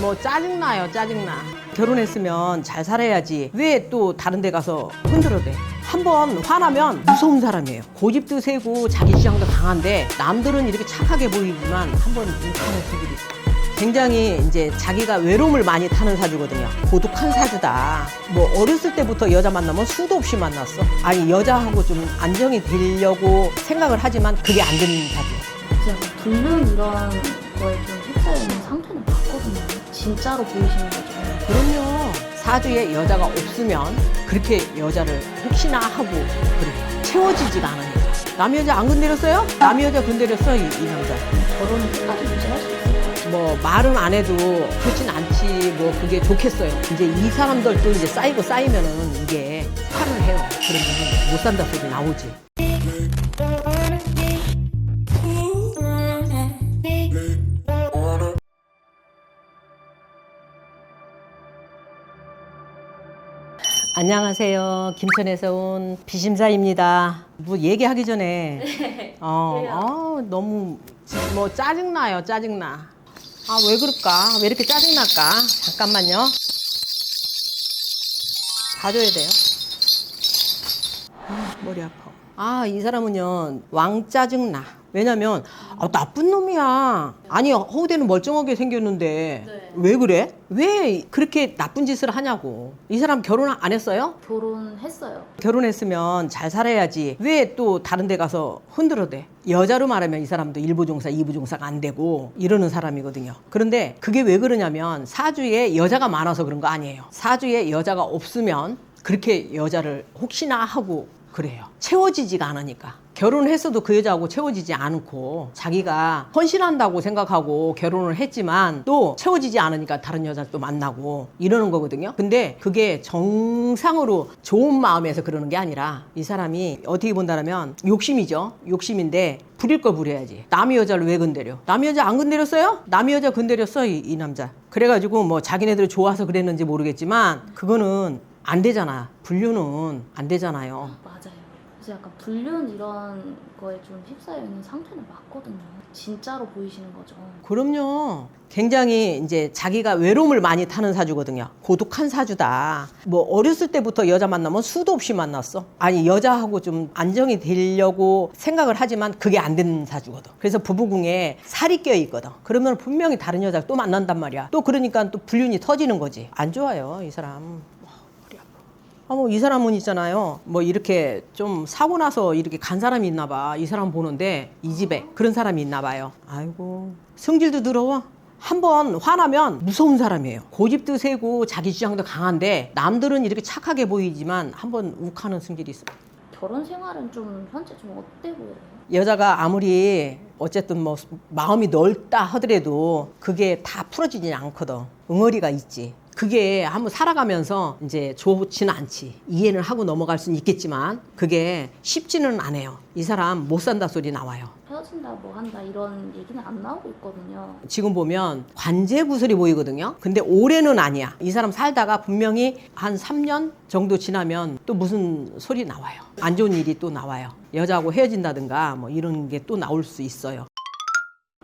뭐 짜증나요, 짜증나. 결혼했으면 잘 살아야지. 왜 또 다른 데 가서 흔들어대? 한번 화나면 무서운 사람이에요. 고집도 세고 자기 주장도 강한데 남들은 이렇게 착하게 보이지만 한번 욱하는 수들이 있어요. 굉장히 이제 자기가 외로움을 많이 타는 사주거든요. 고독한 사주다. 뭐 어렸을 때부터 여자 만나면 수도 없이 만났어. 아니 여자하고 좀 안정이 되려고 생각을 하지만 그게 안 되는. 이제 약간 불륜 이런 거에 좀 진짜로 보이시는 거죠. 그럼요. 사주에 여자가 없으면 그렇게 여자를 혹시나 하고 그래 채워지지가 않으니까. 남 여자 안 건드렸어요? 남 여자 건드렸어 이, 이 남자. 결혼은 끝까지 유지할 수 있을까요? 뭐 말은 안 해도 좋진 않지 뭐 그게 좋겠어요. 이제 이 사람들도 이제 쌓이고 쌓이면은 이게 화를 해요. 그러면 못 산다 소리 나오지. 안녕하세요. 김천에서 온 비심사입니다. 뭐 얘기하기 전에 어, 어, 너무 지- 뭐 짜증나요. 짜증나. 아, 왜 그럴까? 왜 이렇게 짜증날까? 잠깐만요. 봐줘야 돼요. 아, 머리 아파. 아, 이 사람은요, 왕 짜증 나. 왜냐면, 아, 나쁜 놈이야. 아니, 허우대는 멀쩡하게 생겼는데, 네. 왜 그래? 왜 그렇게 나쁜 짓을 하냐고. 이 사람 결혼 안 했어요? 결혼했어요. 결혼했으면 잘 살아야지. 왜 또 다른 데 가서 흔들어대? 여자로 말하면 이 사람도 일부 종사, 이부 종사가 안 되고 이러는 사람이거든요. 그런데 그게 왜 그러냐면 사주에 여자가 많아서 그런 거 아니에요. 사주에 여자가 없으면 그렇게 여자를 혹시나 하고 그래요. 채워지지가 않으니까. 결혼했어도 그 여자하고 채워지지 않고 자기가 헌신한다고 생각하고 결혼을 했지만 또 채워지지 않으니까 다른 여자 또 만나고 이러는 거거든요. 근데 그게 정상으로 좋은 마음에서 그러는 게 아니라 이 사람이 어떻게 본다면 욕심이죠. 욕심인데 부릴 걸 부려야지. 남의 여자를 왜 건드려? 남의 여자 안 건드렸어요? 남의 여자 건드렸어 이, 이 남자. 그래가지고 뭐 자기네들이 좋아서 그랬는지 모르겠지만 그거는 안 되잖아. 불륜은 안 되잖아요. 맞아요. 그래서 약간 불륜 이런 거에 좀 휩싸여 있는 상태는 맞거든요. 진짜로 보이시는 거죠. 그럼요. 굉장히 이제 자기가 외로움을 많이 타는 사주거든요. 고독한 사주다. 뭐 어렸을 때부터 여자 만나면 수도 없이 만났어. 아니 여자하고 좀 안정이 되려고 생각을 하지만 그게 안 되는 사주거든. 그래서 부부궁에 살이 껴 있거든. 그러면 분명히 다른 여자 또 만난단 말이야. 또 그러니까 또 불륜이 터지는 거지. 안 좋아요, 이 사람. 아, 뭐, 이 사람은 있잖아요. 뭐, 이렇게 좀 사고 나서 이렇게 간 사람이 있나 봐. 이 사람 보는데, 이 집에 그런 사람이 있나 봐요. 아이고. 성질도 더러워. 한번 화나면 무서운 사람이에요. 고집도 세고 자기 주장도 강한데, 남들은 이렇게 착하게 보이지만 한번 욱하는 성질이 있어요. 결혼 생활은 좀 현재 좀 어때 보여요? 여자가 아무리 어쨌든 뭐 마음이 넓다 하더라도 그게 다 풀어지지 않거든. 응어리가 있지. 그게 한번 살아가면서 이제 좋지는 않지. 이해는 하고 넘어갈 수는 있겠지만 그게 쉽지는 않아요. 이 사람 못 산다 소리 나와요. 헤어진다 뭐 한다 이런 얘기는 안 나오고 있거든요. 지금 보면 관제 구슬이 보이거든요. 근데 올해는 아니야. 이 사람 살다가 분명히 한 3년 정도 지나면 또 무슨 소리 나와요. 안 좋은 일이 또 나와요. 여자하고 헤어진다든가 뭐 이런 게 또 나올 수 있어요.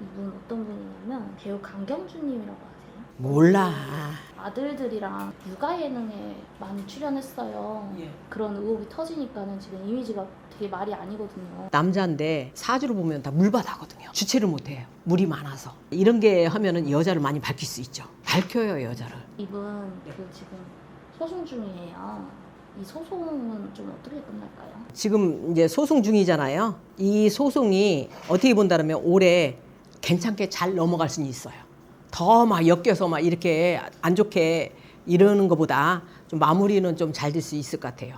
이분 어떤 분이냐면 배우 강경주님이라고? 몰라. 아들들이랑 육아 예능에 많이 출연했어요. 예. 그런 의혹이 터지니까는 지금 이미지가 되게 말이 아니거든요. 남자인데 사주로 보면 다 물바다거든요. 주체를 못해요. 물이 많아서. 이런 게 하면은 여자를 많이 밝힐 수 있죠. 밝혀요, 여자를. 이분 그 지금 소송 중이에요. 이 소송은 좀 어떻게 끝날까요? 지금 이제 소송 중이잖아요. 이 소송이 어떻게 본다면 올해 괜찮게 잘 넘어갈 수는 있어요. 더 막 엮여서 막 이렇게 안 좋게 이러는 것보다 좀 마무리는 좀 잘 될 수 있을 것 같아요.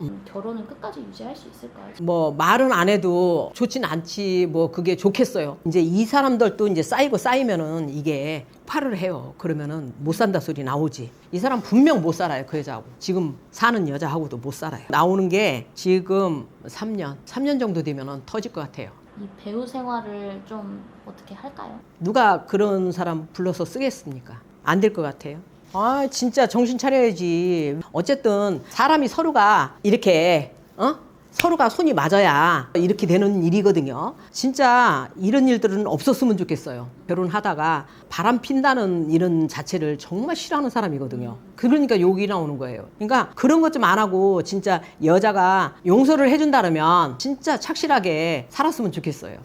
음, 결혼은 끝까지 유지할 수 있을까요? 뭐 말은 안 해도 좋진 않지 뭐 그게 좋겠어요. 이제 이 사람들도 이제 쌓이고 쌓이면은 이게 팔을 해요. 그러면은 못 산다 소리 나오지. 이 사람 분명 못 살아요 그 여자하고. 지금 사는 여자하고도 못 살아요. 나오는 게 지금 3년, 3년 정도 되면은 터질 것 같아요. 이 배우 생활을 좀 어떻게 할까요? 누가 그런 사람 불러서 쓰겠습니까? 안 될 것 같아요. 아, 진짜 정신 차려야지. 어쨌든 사람이 서로가 이렇게 어? 서로가 손이 맞아야 이렇게 되는 일이거든요. 진짜 이런 일들은 없었으면 좋겠어요. 결혼하다가 바람 핀다는 이런 자체를 정말 싫어하는 사람이거든요. 그러니까 욕이 나오는 거예요. 그러니까 그런 것 좀 안 하고 진짜 여자가 용서를 해준다면 진짜 착실하게 살았으면 좋겠어요.